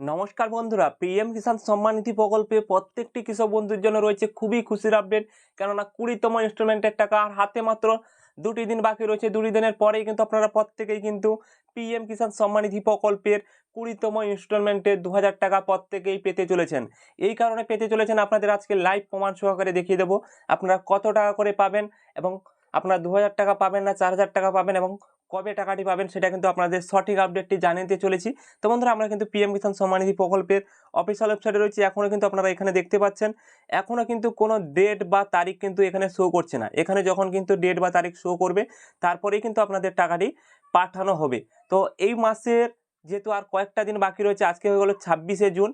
নমস্কার বন্ধুরা পিএম কিষাণ সম্মান নিধি প্রকল্পে প্রত্যেকটি কৃষক বন্ধুর জন্য রয়েছে খুবই খুশির আপডেট কেননা কুড়িতম ইনস্টলমেন্টের টাকা আর হাতে মাত্র দুটি দিন বাকি রয়েছে। দুটি দিনের পরেই কিন্তু আপনারা প্রত্যেকেই কিন্তু পিএম কিষাণ সম্মান নিধি প্রকল্পের কুড়িতম ইনস্টলমেন্টে দু হাজার টাকা প্রত্যেকেই পেতে চলেছেন। এই কারণে পেতে চলেছেন আপনাদের আজকে লাইভ প্রমাণ সহকারে দেখিয়ে দেবো। আপনারা কত টাকা করে পাবেন এবং আপনারা দু হাজার টাকা পাবেন না চার হাজার টাকা পাবেন এবং কবে টাকাটি পাবেন সেটা কিন্তু আপনাদের সঠিক আপডেটটি জানিয়ে চলেছি। তো বন্ধুরা, আমরা কিন্তু পিএম কিষাণ সম্মানিধি প্রকল্পের অফিসিয়াল ওয়েবসাইটে রয়েছে। এখনও কিন্তু আপনারা এখানে দেখতে পাচ্ছেন এখনও কিন্তু কোনো ডেট বা তারিখ কিন্তু এখানে শো করছে না। এখানে যখন কিন্তু ডেট বা তারিখ শো করবে, তারপরেই কিন্তু আপনাদের টাকাটি পাঠানো হবে। তো এই মাসের যেহেতু আর কয়েকটা দিন বাকি রয়েছে, আজকে হয়ে গেলো ছাব্বিশে জুন,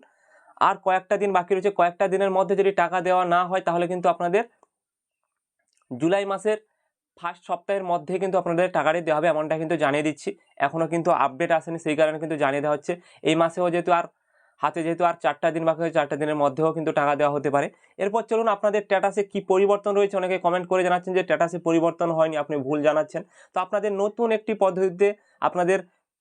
আর কয়েকটা দিন বাকি রয়েছে, কয়েকটা দিনের মধ্যে যদি টাকা দেওয়া না হয়, তাহলে কিন্তু আপনাদের জুলাই মাসের ফার্স্ট সপ্তাহের মধ্যে কিন্তু আপনাদের টাকাটি দেওয়া হবে এমনটা কিন্তু জানিয়ে দিচ্ছি। এখনও কিন্তু আপডেট আসেনি, সেই কারণে কিন্তু জানিয়ে দেওয়া হচ্ছে। এই মাসেও যেহেতু আর, হাতে যেহেতু আর চারটা দিন বাকি হয়েছে, চারটা দিনের মধ্যেও কিন্তু টাকা দেওয়া হতে পারে। এরপর চলুন আপনাদের স্ট্যাটাসে কি পরিবর্তন রয়েছে, অনেকে কমেন্ট করে জানাচ্ছেন যে স্ট্যাটাসে পরিবর্তন হয়নি, আপনি ভুল জানাচ্ছেন। তো আপনাদের নতুন একটি পদ্ধতিতে আপনাদের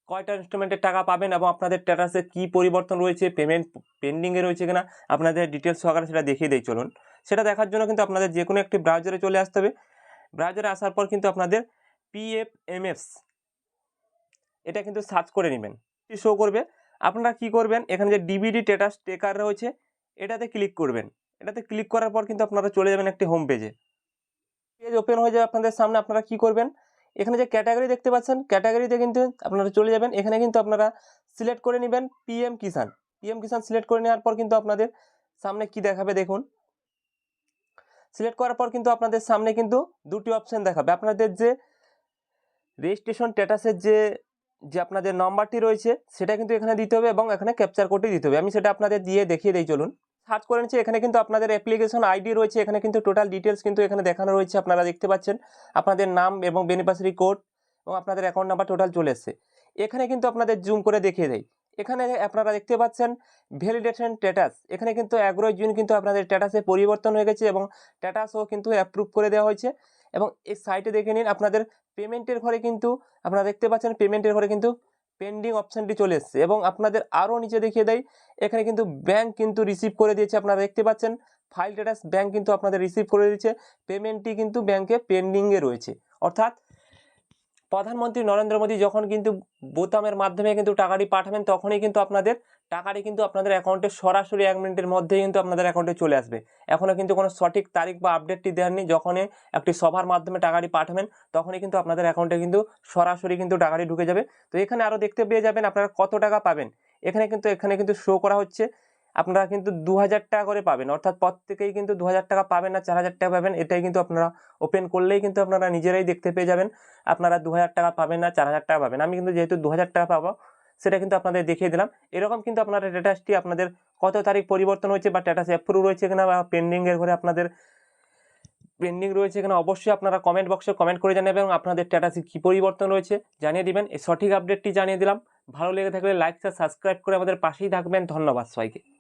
কয়টা ইনস্টলমেন্টের টাকা পাবেন এবং আপনাদের স্ট্যাটাসে কি পরিবর্তন রয়েছে পেমেন্ট পেন্ডিংয়ে রয়েছে কিনা, আপনাদের ডিটেলস সহকারে সেটা দেখিয়ে দেয় চলুন। সেটা দেখার জন্য কিন্তু আপনাদের যে কোনো একটি ব্রাউজারে চলে আসতে হবে। ব্রাউজারে আসার পর কিন্তু আপনাদের পিএফএমএস এটা কিন্তু সার্চ করে নেবেন। শো করবে। আপনারা কি করবেন? এখানে যে ডিবিডি স্ট্যাটাস টেকার রয়েছে, এটাতে ক্লিক করবেন। এটাতে ক্লিক করার পর কিন্তু আপনারা চলে যাবেন একটি হোম পেজে পেজ ওপেন হয়ে যাবে আপনাদের সামনে, আপনারা কি করবেন? এখানে যে ক্যাটাগরি দেখতে পাচ্ছেন ক্যাটাগরিতে কিন্তু আপনারা চলে যাবেন। এখানে কিন্তু আপনারা সিলেক্ট করে নেবেন PM Kisan PM Kisan select করে নেওয়ার পর কিন্তু আপনাদের সামনে কি দেখাবে দেখুন। সিলেক্ট করার পর কিন্তু আপনাদের সামনে কিন্তু দুটি অপশান দেখাবে। আপনাদের যে রেজিস্ট্রেশন স্ট্যাটাসের যে যে আপনাদের নাম্বারটি রয়েছে, সেটা কিন্তু এখানে দিতে হবে এবং এখানে ক্যাপচার কোডটি দিতে হবে। আমি সেটা আপনাদের দিয়ে দেখিয়ে দিই, চলুন। সার্চ করে নিচ্ছি, এখানে কিন্তু আপনাদের অ্যাপ্লিকেশন আইডি রয়েছে, এখানে কিন্তু টোটাল ডিটেলস কিন্তু এখানে দেখানো রয়েছে, আপনারা দেখতে পাচ্ছেন। আপনাদের নাম এবং বেনিফিশিয়ারি কোড এবং আপনাদের অ্যাকাউন্ট নাম্বার টোটাল চলে এসছে। এখানে কিন্তু আপনাদের জুম করে দেখিয়ে দেয় এখানে আপনারা দেখতে পাচ্ছেন ভ্যালিডেশন স্ট্যাটাস এখানে কিন্তু এগারোই জুন কিন্তু আপনাদের স্ট্যাটাসে পরিবর্তন হয়ে গেছে এবং স্ট্যাটাসও কিন্তু অ্যাপ্রুভ করে দেওয়া হয়েছে। এবং এই সাইটে দেখে নিন, আপনাদের পেমেন্টের ঘরে কিন্তু, আপনারা দেখতে পাচ্ছেন পেমেন্টের ঘরে কিন্তু পেন্ডিং অপশানটি চলে এসছে। এবং আপনাদের আরও নিচে দেখিয়ে দেয় এখানে কিন্তু ব্যাংক কিন্তু রিসিভ করে দিয়েছে। আপনারা দেখতে পাচ্ছেন ফাইল স্ট্যাটাস ব্যাংক কিন্তু আপনাদের রিসিভ করে দিয়েছে। পেমেন্টটি কিন্তু ব্যাংকে পেন্ডিংয়ে রয়েছে। অর্থাৎ প্রধানমন্ত্রী নরেন্দ্র মোদী যখন কিন্তু বোতামের মাধ্যমে কিন্তু টাকাটি পাঠাবেন, তখনই কিন্তু আপনাদের টাকাটি কিন্তু আপনাদের অ্যাকাউন্টে সরাসরি এক মিনিটের মধ্যেই কিন্তু আপনাদের অ্যাকাউন্টে চলে আসবে। এখনও কিন্তু কোনো সঠিক তারিখ বা আপডেটটি দেননি। যখনই একটি সভার মাধ্যমে টাকাটি পাঠাবেন, তখনই কিন্তু আপনাদের অ্যাকাউন্টে কিন্তু সরাসরি কিন্তু টাকাটি ঢুকে যাবে। তো এখানে আরও দেখতে পেয়ে যাবেন আপনারা কত টাকা পাবেন। এখানে কিন্তু এখানে কিন্তু শো করা হচ্ছে আপনারা কিন্তু দু হাজার টাকা করে পাবেন। অর্থাৎ প্রত্যেকেই কিন্তু দু হাজার টাকা পাবেন না চার হাজার টাকা পাবেন। এটাই কিন্তু আপনারা ওপেন করলেই কিন্তু আপনারা নিজেরাই দেখতে পেয়ে যাবেন। আপনারা দু হাজার টাকা পাবেন না চার হাজার টাকা পাবেন। আমি কিন্তু যেহেতু দু হাজার টাকা পাবো, সেটা কিন্তু আপনাদের দেখিয়ে দিলাম। এরকম কিন্তু আপনার স্ট্যাটাসটি আপনাদের কত তারিখ পরিবর্তন হয়েছে বা স্ট্যাটাস অ্যাপ্রুভ রয়েছে কিনা বা পেন্ডিংয়ের ঘরে আপনাদের পেন্ডিং রয়েছে এখানে অবশ্যই আপনারা কমেন্ট বক্সে কমেন্ট করে জানাবেন এবং আপনাদের স্ট্যাটাসে কী পরিবর্তন রয়েছে জানিয়ে দিবেন। এই সঠিক আপডেটটি জানিয়ে দিলাম। ভালো লেগে থাকলে লাইক সাবস্ক্রাইব করে আমাদের পাশেই থাকবেন। ধন্যবাদ সবাইকে।